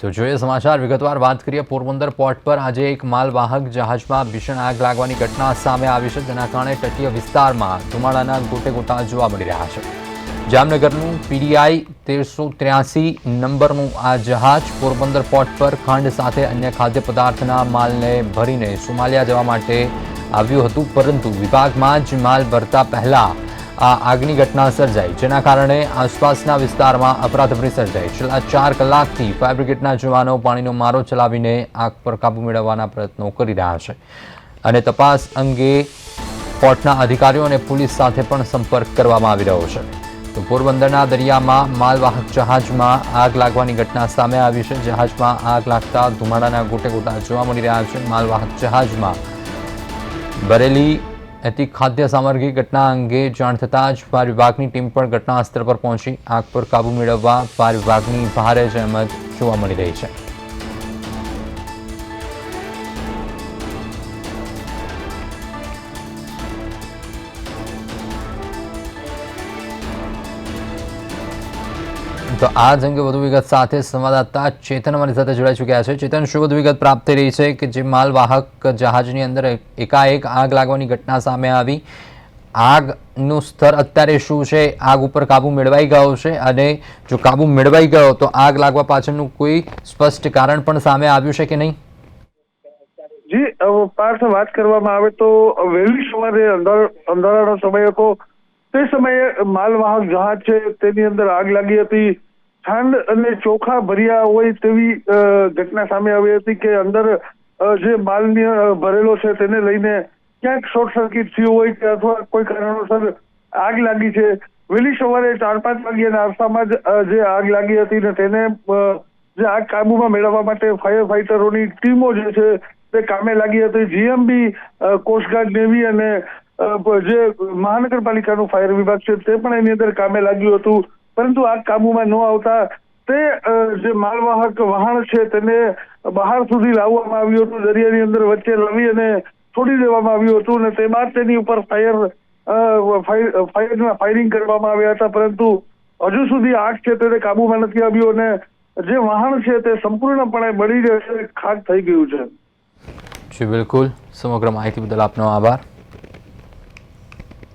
તો જોઈએ સમાચાર. વિગતવાર વાત કરીએ, પોરબંદર પોર્ટ પર આજે એક માલવાહક જહાજમાં ભીષણ આગ લાગવાની ઘટના સામે આવી છે, જેના કારણે તટીય વિસ્તારમાં ધુમાડાના ગોટે ગોટા જોવા મળી રહ્યા છે. જામનગરનું પીડીઆઈ તેરસો ત્ર્યાસી નંબરનું આ જહાજ પોરબંદર પોર્ટ પર ખાંડ સાથે અન્ય ખાદ્ય પદાર્થના માલને ભરીને સોમાલિયા જવા માટે આવ્યું હતું, પરંતુ વિભાગમાં જ માલ ભરતા પહેલા આ આગની ઘટના સર્જાઈ, જેના કારણે આસપાસના વિસ્તારમાં અફરાતફરી સર્જાઈ. છેલ્લા ચાર કલાકથી ફાયર જવાનો પાણીનો મારો ચલાવીને આગ પર કાબૂ મેળવવાના પ્રયત્નો કરી રહ્યા છે. અને તપાસ અંગે પોર્ટના અધિકારીઓ અને પોલીસ સાથે પણ સંપર્ક કરવામાં આવી રહ્યો છે. તો પોરબંદરના દરિયામાં માલવાહક જહાજમાં આગ લાગવાની ઘટના સામે આવી છે. જહાજમાં આગ લાગતા ધુમાડાના ગોટે ગોટા જોવા મળી રહ્યા છે. માલવાહક જહાજમાં બરેલી હતી ખાદ્ય સામગ્રી ઘટના અંગે જાણ થતાં જ ફાયર વિભાગની ટીમ પણ ઘટના સ્થળ પર પહોંચી આગ પર કાબૂ મેળવવા ફાયર વિભાગની ભારે જહેમત જોવા મળી રહી છે. તો આ જ અંગે વધુ વિગત સાથે સંવાદદાતા ચેતન અમારી સાથે જોડાઈ ચૂક્યા છે. ચેતન, શું વધુ વિગત પ્રાપ્ત થઈ રહી છે કે જે માલવાહક જહાજની અંદર એકાએક આગ લાગવાની ઘટના સામે આવી? આગનું સ્તર અત્યારે શું છે? આગ ઉપર કાબુ મેળવાઈ ગયો છે અને જો કાબુ મેળવાઈ ગયો તો આગ લાગવા પાછળનું કોઈ સ્પષ્ટ કારણ પણ સામે આવ્યું છે કે નહીં? જી પાર્થ વાત કરવામાં આવે તો વહેલી સવારે અંધાર, અંધારાનો સમય હતો તે સમયે માલવાહક જહાજ છે, તેની અંદર આગ લાગી હતી. ખાંડ અને ચોખા ભર્યા હોય તેવી ઘટના સામે આવી હતી કે અંદર જે માલની ભરેલો છે તેને લઈને ક્યાંક શોર્ટ સર્કિટ થયું હોય કે અથવા કોઈ કારણોસર આગ લાગી છે. વહેલી સવારે ચાર પાંચ વાગ્યાના અરસામાં જ જે આગ લાગી હતી ને તેને જે આગ કાબુમાં મેળવવા માટે ફાયર ફાઈટરોની ટીમો જે છે તે કામે લાગી હતી. જીએમબી કોસ્ટગાર્ડ નેવી અને જે મહાનગરપાલિકાનું ફાયર વિભાગ છે તે પણ એની અંદર કામે લાગ્યું હતું. પરંતુ આગ કાબુમાં ન આવતા તે જે માલવાહક વાહન છે તેને બહાર સુધી લાવવામાં આવ્યું હતું, દરિયાની અંદર વચ્ચે લાવી અને છોડી દેવામાં આવ્યું હતું અને તે બાદ તેની ઉપર ફાયર ફાયર ફાયરના ફાયરિંગ કરવામાં આવ્યા હતા. પરંતુ હજુ સુધી આગ છે તેને કાબુમાં નથી આવ્યું અને જે વાહન છે તે સંપૂર્ણપણે બળી જશે ખાક થઈ ગયું છે. જી, બિલકુલ. સમગ્ર માહિતી બદલ આપનો આભાર.